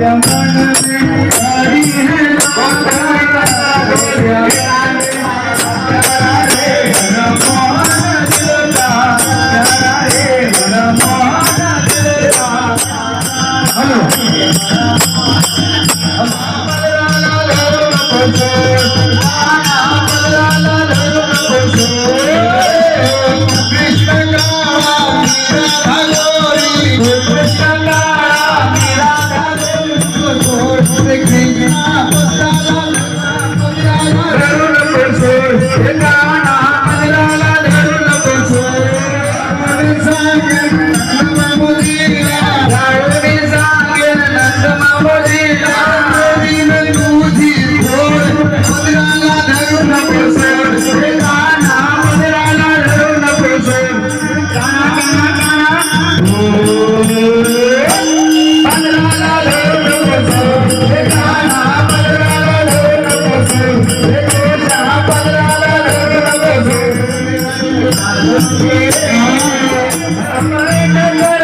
Namah I'm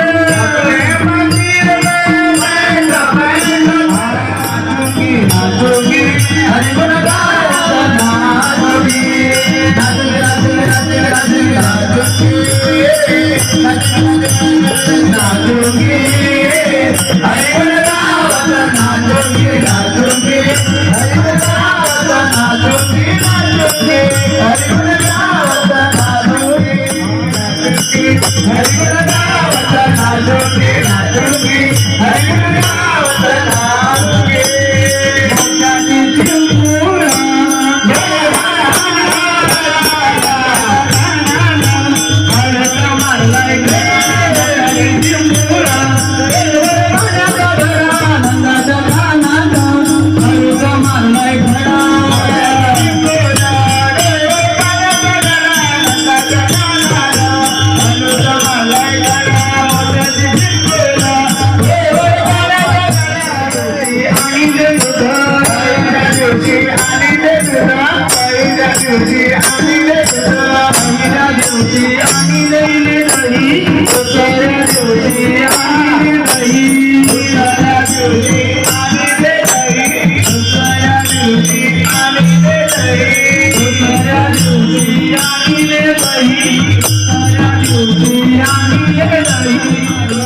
देवची अनिल अनिला देवची अनिल नाही सतरा देवची अनिल नाही निराला देवची नाही नाही